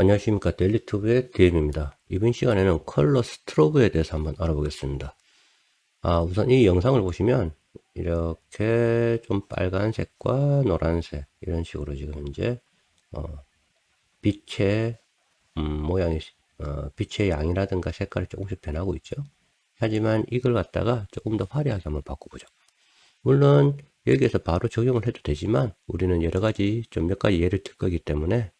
안녕하십니까 델리튜브의 DM입니다. 이번 시간에는 컬러 스트로브에 대해서 한번 알아보겠습니다. 아, 우선 이 영상을 보시면 이렇게 좀 빨간색과 노란색 이런 식으로 지금 이제 어, 빛의 음, 모양이 어, 빛의 양이라든가 색깔이 조금씩 변하고 있죠. 하지만 이걸 갖다가 조금 더 화려하게 한번 바꿔보죠. 물론 여기에서 바로 적용을 해도 되지만 우리는 여러 가지 좀 몇 가지 예를 들 거기 때문에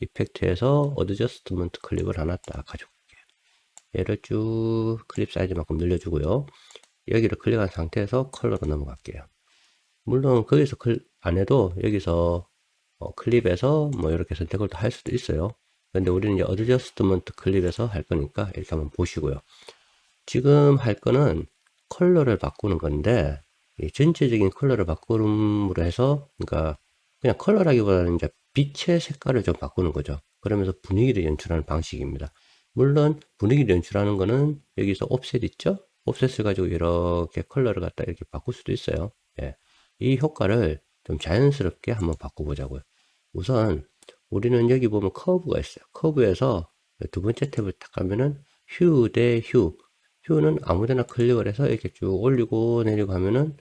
이펙트에서 어드저스트먼트 클립을 하나 딱 가져올게요. 얘를 쭉 클립 사이즈만큼 늘려주고요. 여기를 클릭한 상태에서 컬러로 넘어갈게요. 물론 거기서 클, 안 해도 여기서 어, 클립에서 뭐 이렇게 선택을 할 수도 있어요. 근데 우리는 이제 어드저스트먼트 클립에서 할 거니까 이렇게 한번 보시고요. 지금 할 거는 컬러를 바꾸는 건데 이 전체적인 컬러를 바꾸므로 해서 그러니까 그냥 컬러라기보다는 이제 빛의 색깔을 좀 바꾸는 거죠. 그러면서 분위기를 연출하는 방식입니다. 물론 분위기를 연출하는 거는 여기서 옵셋 있죠? 옵셋을 가지고 이렇게 컬러를 갖다 이렇게 바꿀 수도 있어요. 예. 이 효과를 좀 자연스럽게 한번 바꿔보자고요. 우선 우리는 여기 보면 커브가 있어요. 커브에서 두 번째 탭을 딱 가면은 휴 대 휴. 휴는 아무데나 클릭을 해서 이렇게 쭉 올리고 내리고 하면은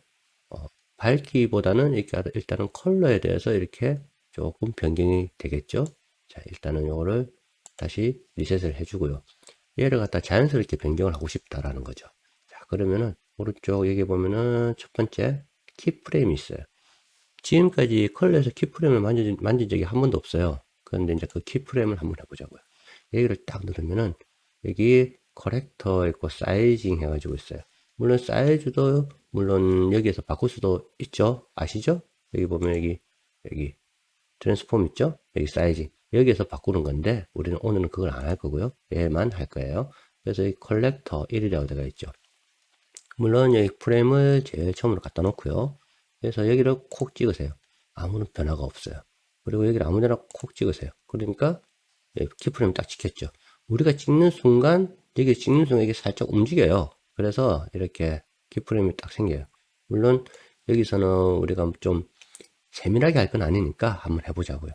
어, 밝기보다는 이렇게 일단은 컬러에 대해서 이렇게 조금 변경이 되겠죠. 자, 일단은 이거를 다시 리셋을 해주고요. 얘를 갖다 자연스럽게 변경을 하고 싶다라는 거죠. 자, 그러면은 오른쪽 여기 보면은 첫 번째 키프레임이 있어요. 지금까지 컬러에서 키프레임을 만진, 만진 적이 한 번도 없어요. 그런데 이제 그 키프레임을 한번 해보자고요. 여기를 딱 누르면은 여기 커렉터 있고 사이징 해가지고 있어요. 물론 사이즈도 물론 여기에서 바꿀 수도 있죠. 아시죠? 여기 보면 여기 여기 트랜스폼 있죠? 여기 사이즈 여기에서 바꾸는 건데 우리는 오늘은 그걸 안 할 거고요. 얘만 할 거예요. 그래서 이 컬렉터 1이라고 되어 있죠. 물론 여기 프레임을 제일 처음으로 갖다 놓고요. 그래서 여기를 콕 찍으세요. 아무런 변화가 없어요. 그리고 여기를 아무데나 콕 찍으세요. 그러니까 키프레임 딱 찍혔죠. 우리가 찍는 순간 여기 찍는 순간 이게 살짝 움직여요. 그래서 이렇게 키프레임이 딱 생겨요. 물론 여기서는 우리가 좀 세밀하게 할 건 아니니까 한번 해보자고요.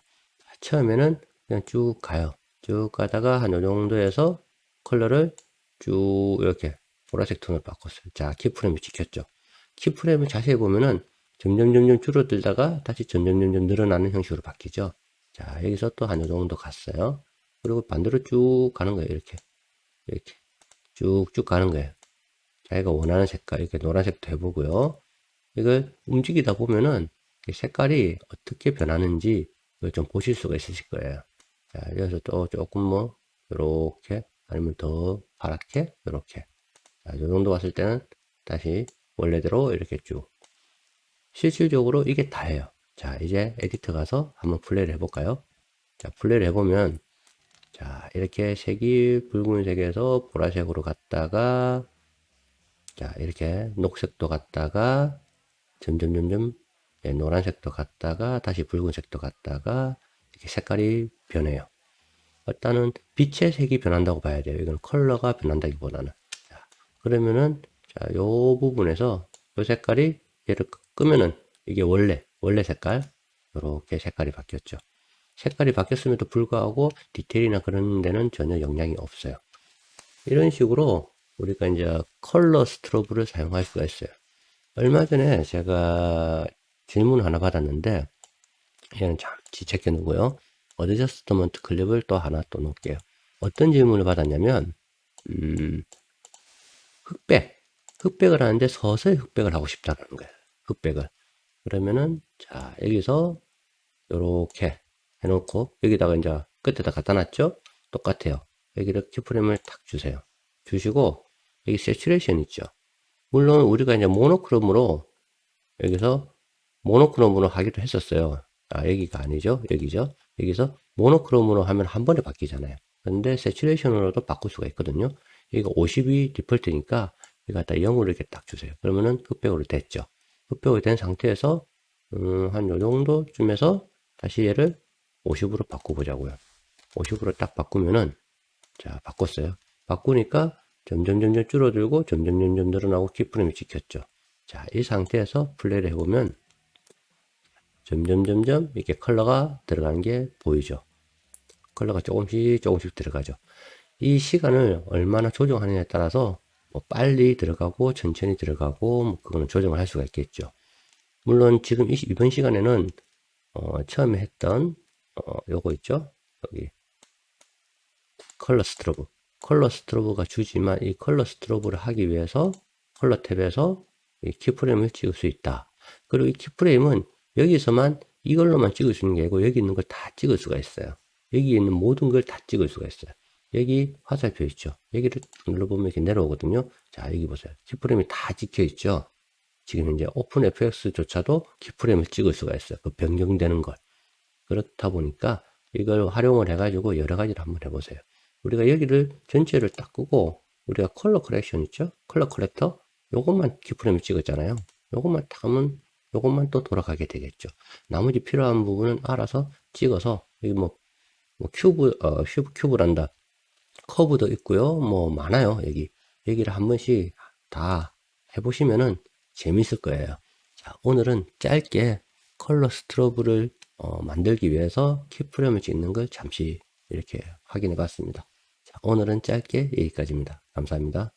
처음에는 그냥 쭉 가요. 쭉 가다가 한 요 정도에서 컬러를 쭉 이렇게 보라색 톤으로 바꿨어요. 자, 키프레임이 찍혔죠. 키프레임을 자세히 보면은 점점 점점 줄어들다가 다시 점점 점점 늘어나는 형식으로 바뀌죠. 자, 여기서 또 한 요 정도 갔어요. 그리고 반대로 쭉 가는 거예요. 이렇게. 이렇게. 쭉쭉 가는 거예요. 자기가 원하는 색깔, 이렇게 노란색도 해보고요. 이걸 움직이다 보면은 색깔이 어떻게 변하는지 좀 보실 수가 있으실 거예요. 자, 여기서 또 조금 뭐, 요렇게, 아니면 더 파랗게. 자, 요 정도 왔을 때는 다시 원래대로 이렇게 쭉. 실질적으로 이게 다예요. 자, 이제 에디터 가서 한번 플레이를 해볼까요? 자, 플레이를 해보면, 자, 이렇게 색이 붉은색에서 보라색으로 갔다가, 자, 이렇게 녹색도 갔다가, 점점, 점점 예, 노란색도 갔다가 다시 붉은색도 갔다가 이렇게 색깔이 변해요. 일단은 빛의 색이 변한다고 봐야 돼요. 이건 컬러가 변한다기보다는. 자, 그러면은 자, 요 부분에서 요 색깔이 얘를 끄면은 이게 원래 원래 색깔 이렇게 색깔이 바뀌었죠. 색깔이 바뀌었음에도 불구하고 디테일이나 그런 데는 전혀 영향이 없어요. 이런 식으로 우리가 이제 컬러 스트로브를 사용할 수가 있어요. 얼마 전에 제가 질문 하나 받았는데 얘는 잠시 제껴놓고요. 어드저스트먼트 클립을 또 하나 또 놓을게요. 어떤 질문을 받았냐면 음, 흑백 흑백을 하는데 서서히 흑백을 하고 싶다는 거예요. 흑백을 그러면은 자 여기서 이렇게 해놓고 여기다가 이제 끝에다 갖다 놨죠. 똑같아요. 여기를 키프레임을 탁 주세요. 주시고 여기 세츄레이션 있죠. 물론 우리가 이제 모노크롬으로 여기서 모노크롬으로 하기도 했었어요. 아, 여기가 아니죠. 여기죠. 여기서 모노크롬으로 하면 한 번에 바뀌잖아요. 근데 세츄레이션으로도 바꿀 수가 있거든요. 여기가 50이 디폴트니까 갖다 0으로 이렇게 딱 주세요. 그러면은 흑백으로 됐죠. 흑백으로 된 상태에서 음, 한 요 정도쯤에서 다시 얘를 50으로 바꿔보자고요. 50으로 딱 바꾸면은 자 바꿨어요. 바꾸니까 점점 점점 줄어들고 점점 점점 늘어나고 키프레임이 찍혔죠. 자, 이 상태에서 플레이를 해보면 점점 점점 이렇게 컬러가 들어가는 게 보이죠. 컬러가 조금씩 조금씩 들어가죠. 이 시간을 얼마나 조정하느냐에 따라서 뭐 빨리 들어가고 천천히 들어가고 뭐 그거는 조정을 할 수가 있겠죠. 물론 지금 이, 이번 시간에는 어, 처음에 했던 어, 요거 있죠. 여기 컬러 스트로브. 컬러 스트로브가 주지만 이 컬러 스트로브를 하기 위해서 컬러 탭에서 이 키프레임을 찍을 수 있다. 그리고 이 키프레임은 여기서만 이걸로만 찍을 수 있는 게 아니고 여기 있는 걸 다 찍을 수가 있어요. 여기 있는 모든 걸 다 찍을 수가 있어요. 여기 화살표 있죠. 여기를 눌러보면 이렇게 내려오거든요. 자, 여기 보세요. 키프레임이 다 찍혀 있죠. 지금 현재 오픈 FX조차도 키프레임을 찍을 수가 있어요. 그 변경되는 걸. 그렇다 보니까 이걸 활용을 해가지고 여러 가지를 한번 해보세요. 우리가 여기를 전체를 딱 끄고 우리가 컬러 커렉션 있죠? 컬러 커렉터? 요것만 키프레임을 찍었잖아요. 요것만 딱 하면 요것만 또 돌아가게 되겠죠. 나머지 필요한 부분은 알아서 찍어서 여기 뭐, 뭐 큐브, 어, 큐브, 큐브란다. 커브도 있고요. 뭐 많아요. 여기. 여기를 한 번씩 다 해보시면은 재밌을 거예요. 자, 오늘은 짧게 컬러 스트로브를 어, 만들기 위해서 키프레임을 찍는 걸 잠시 이렇게 확인해 봤습니다. 자, 오늘은 짧게 여기까지입니다. 감사합니다.